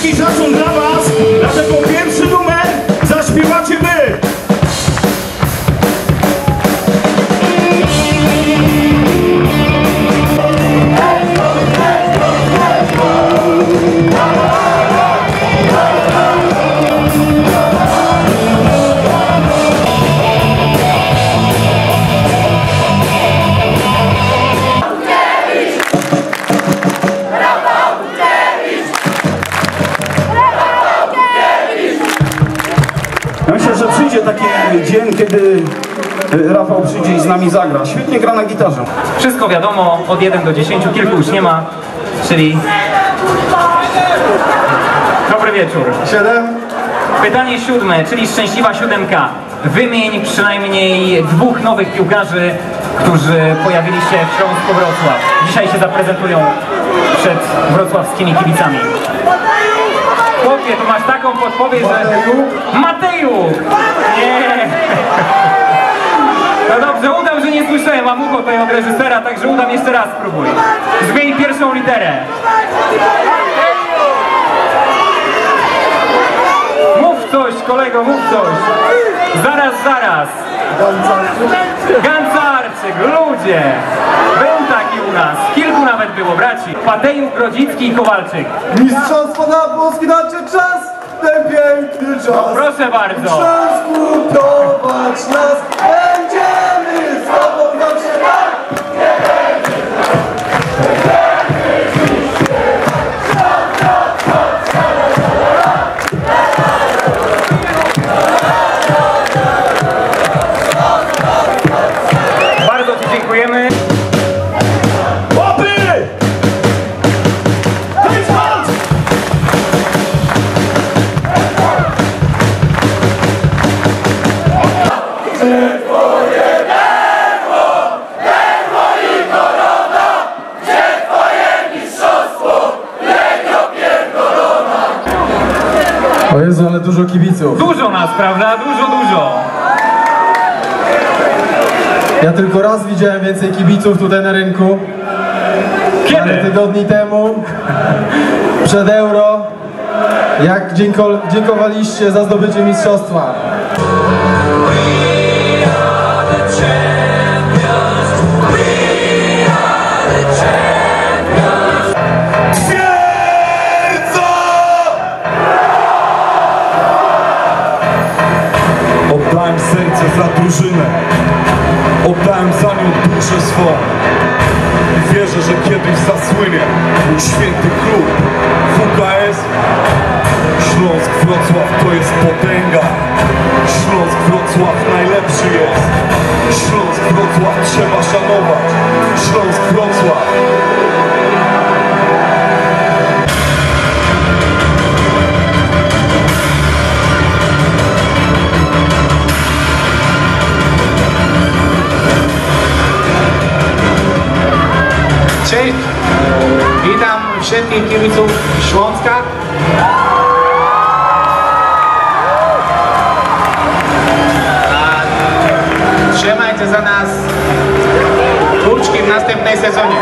que un drama taki dzień, kiedy e, Rafał przyjdzie i z nami zagra. Świetnie gra na gitarze. Wszystko wiadomo, od 1 do 10, kilku już nie ma, czyli... Dobry wieczór. Siedem? Pytanie siódme, czyli szczęśliwa siódemka. Wymień przynajmniej dwóch nowych piłkarzy, którzy pojawili się w Śląsku Wrocław. Dzisiaj się zaprezentują przed wrocławskimi kibicami. Chłopie, to masz taką podpowiedź, że... Mateju! Nie! No dobrze, udam, że nie słyszałem, mam ucho tutaj od reżysera, także udam jeszcze raz, spróbuj. Zmień pierwszą literę. Mów coś, kolego, mów coś. Zaraz, zaraz. Gancarczyk, ludzie. Był taki u nas. Kilku nawet było, braci. Pateju, Grodzicki i Kowalczyk. Mistrzostwo na Polski nadszedł czas, ten piękny czas. Proszę bardzo. Budować nas, O Jezu, ale dużo kibiców. Dużo nas, prawda? Dużo, dużo. Ja tylko raz widziałem więcej kibiców tutaj na rynku. Parę Kiedy? tygodni temu, przed Euro, jak dzięko- dziękowaliście za zdobycie mistrzostwa. W następnej sezonie.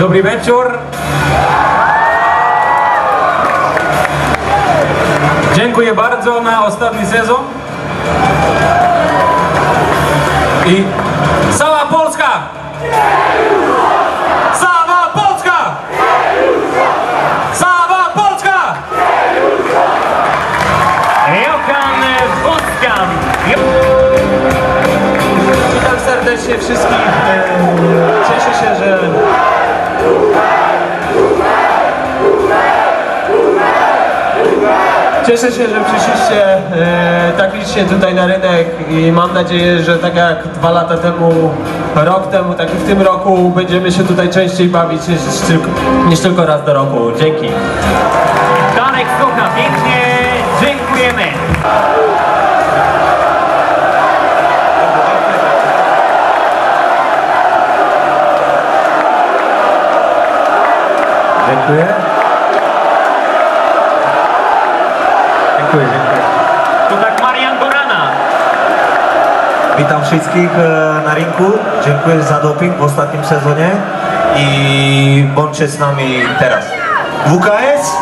Dobry wieczór. Dziękuję bardzo na ostatni sezon. I cała Polska! Serdecznie wszystkich. Cieszę się, że Cieszę się, że przyszliście tak licznie tutaj na rynek i mam nadzieję, że tak jak dwa lata temu, rok temu, tak i w tym roku będziemy się tutaj częściej bawić niż tylko, niż tylko raz do roku. Dzięki. Danek Sucha, pięknie dziękujemy. Wszystkich e, na rynku. Dziękuję za doping w ostatnim sezonie i bądźcie z nami teraz. WKS?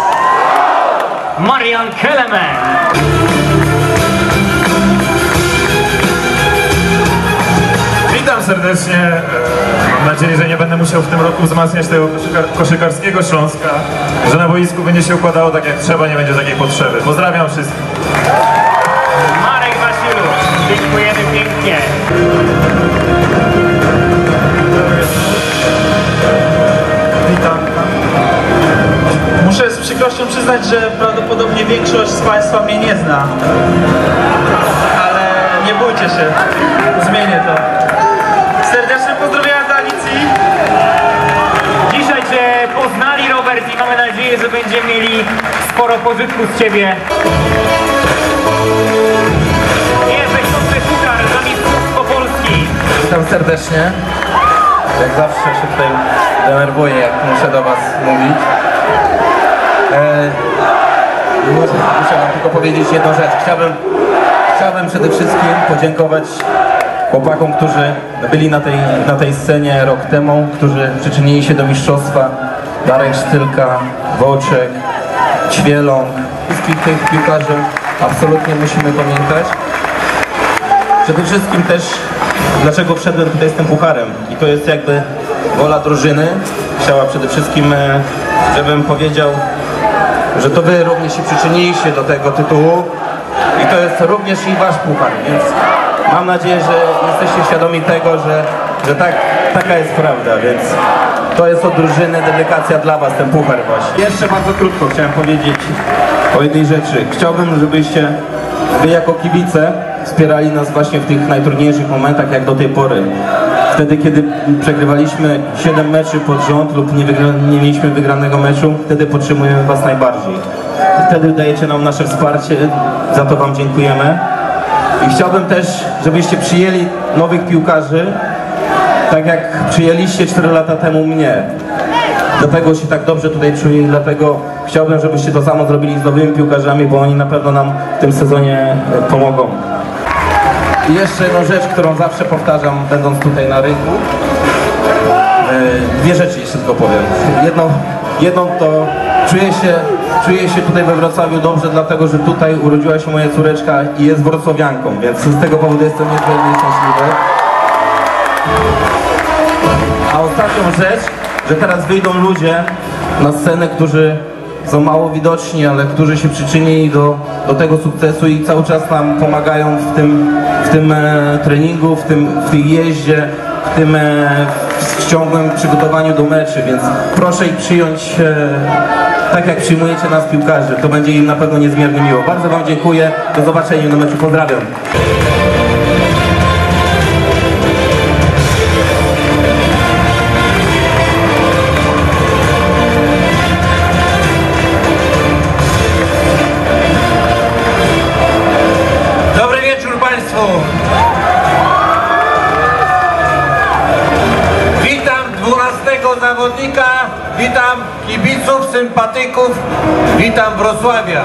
Marian Kelemen. Witam serdecznie. E, Mam nadzieję, że nie będę musiał w tym roku wzmacniać tego koszykar- koszykarskiego Śląska, że na boisku będzie się układało tak jak trzeba, nie będzie takiej potrzeby. Pozdrawiam wszystkich. Dziękujemy pięknie. Witam. Muszę z przykrością przyznać, że prawdopodobnie większość z Państwa mnie nie zna. Ale nie bójcie się, zmienię to. Serdeczne pozdrowienia dla Alicji. Dzisiaj Cię poznali, Robert, i mamy nadzieję, że będziemy mieli sporo pożytku z Ciebie. Witam serdecznie. Jak zawsze się tutaj denerwuję, jak muszę do Was mówić. E, muszę, muszę Wam tylko powiedzieć jedną rzecz. Chciałbym, chciałbym przede wszystkim podziękować chłopakom, którzy byli na tej, na tej scenie rok temu, którzy przyczynili się do mistrzostwa. Darek Sztylka, Wołczek, Ćwieląg, wszystkich tych piłkarzy absolutnie musimy pamiętać. Przede wszystkim też, dlaczego wszedłem tutaj z tym pucharem. I to jest jakby wola drużyny. Chciała przede wszystkim, e, żebym powiedział, że to wy również się przyczyniliście do tego tytułu. I to jest również i wasz puchar, więc mam nadzieję, że jesteście świadomi tego, że, że tak, taka jest prawda, więc to jest od drużyny dedykacja dla was, ten puchar właśnie. Jeszcze bardzo krótko chciałem powiedzieć o jednej rzeczy. Chciałbym, żebyście wy jako kibice wspierali nas właśnie w tych najtrudniejszych momentach, jak do tej pory. Wtedy, kiedy przegrywaliśmy 7 meczy pod rząd lub nie, nie mieliśmy wygranego meczu, wtedy potrzebujemy was najbardziej. Wtedy dajecie nam nasze wsparcie, za to wam dziękujemy. I chciałbym też, żebyście przyjęli nowych piłkarzy, tak jak przyjęliście 4 lata temu mnie. Dlatego się tak dobrze tutaj czuję dlatego chciałbym, żebyście to samo zrobili z nowymi piłkarzami, bo oni na pewno nam w tym sezonie pomogą. I jeszcze jedną rzecz, którą zawsze powtarzam, będąc tutaj na rynku. E, Dwie rzeczy jeszcze tylko powiem. Jedną, jedną to czuję się, czuję się tutaj we Wrocławiu dobrze, dlatego że tutaj urodziła się moja córeczka i jest wrocławianką, więc z tego powodu jestem niezmiernie szczęśliwy. A ostatnią rzecz, że teraz wyjdą ludzie na scenę, którzy są mało widoczni, ale którzy się przyczynili do, do tego sukcesu i cały czas nam pomagają w tym, w tym e, treningu, w tym w tej jeździe, w tym e, w ciągłym przygotowaniu do meczy, więc proszę ich przyjąć e, tak jak przyjmujecie nas piłkarzy. To będzie im na pewno niezmiernie miło. Bardzo Wam dziękuję. Do zobaczenia na meczu. Pozdrawiam. Sympatyków, witam Wrocławia.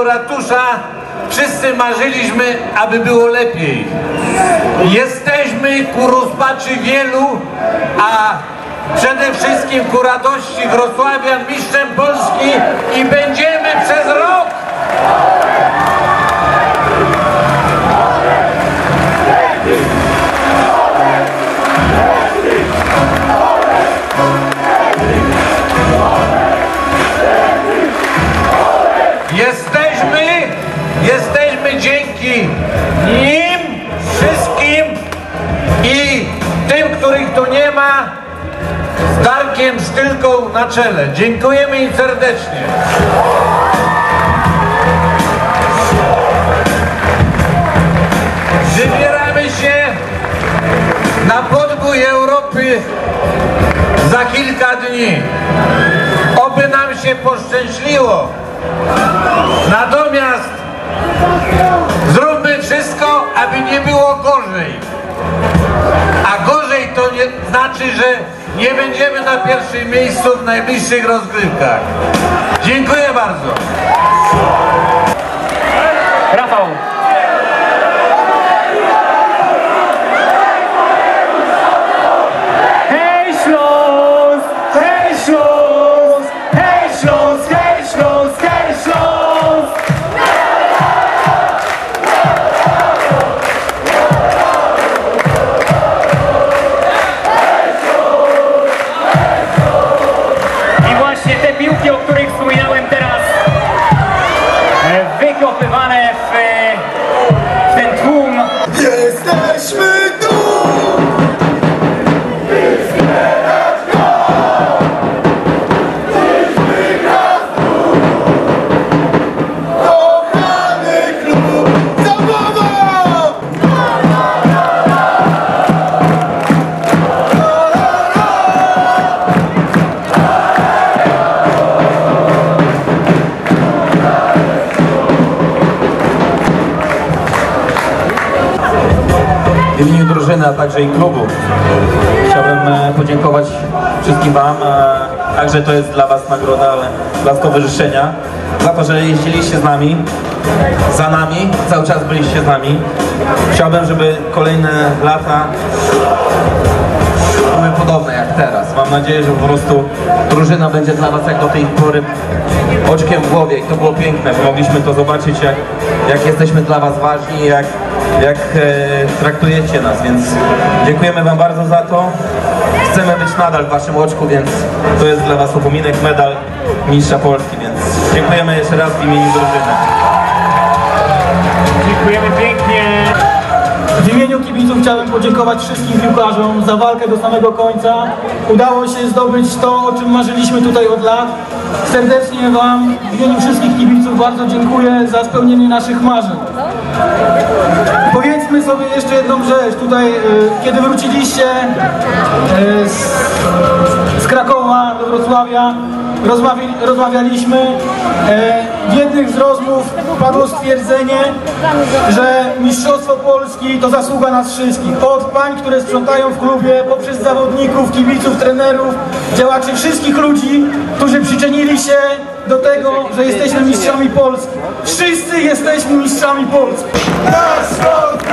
Pięknego ratusza wszyscy marzyliśmy, aby było lepiej. Jesteśmy ku rozpaczy wielu, a przede wszystkim ku radości Wrocławian mistrzem Polski i będziemy przez rok tu nie ma, z Darkiem Stylką na czele. Dziękujemy im serdecznie. Wybieramy się na podbój Europy za kilka dni. Oby nam się poszczęśliło. Natomiast zróbmy wszystko, aby nie było gorzej. Znaczy, że nie będziemy na pierwszym miejscu w najbliższych rozgrywkach. Dziękuję bardzo. Rafał, i klubu chciałbym e, podziękować wszystkim Wam. e, Także to jest dla Was nagroda, ale dla stowarzyszenia za to, że jeździliście z nami, za nami, cały czas byliście z nami. Chciałbym, żeby kolejne lata były podobne jak teraz. Mam nadzieję, że po prostu drużyna będzie dla Was jak do tej pory oczkiem w głowie i to było piękne. Mogliśmy to zobaczyć, jak, jak jesteśmy dla Was ważni, jak, jak e, traktujecie nas, więc dziękujemy Wam bardzo za to. Chcemy być nadal w Waszym oczku, więc to jest dla Was upominek, medal mistrza Polski, więc dziękujemy jeszcze raz w imieniu drużyny. Dziękujemy pięknie. W imieniu kibiców chciałem podziękować wszystkim piłkarzom za walkę do samego końca. Udało się zdobyć to, o czym marzyliśmy tutaj od lat. Serdecznie Wam w imieniu wszystkich kibiców bardzo dziękuję za spełnienie naszych marzeń. Powiedzmy sobie jeszcze jedną rzecz. Tutaj, y, kiedy wróciliście y, z, z Krakowa do Wrocławia, rozmawi, rozmawialiśmy. E, W jednych z rozmów padło stwierdzenie, że Mistrzostwo Polski to zasługa nas wszystkich. Od pań, które sprzątają w klubie, poprzez zawodników, kibiców, trenerów, działaczy, wszystkich ludzi, którzy przyczynili się do tego, że jesteśmy mistrzami Polski. Wszyscy jesteśmy mistrzami Polski. Nasz Śląsk,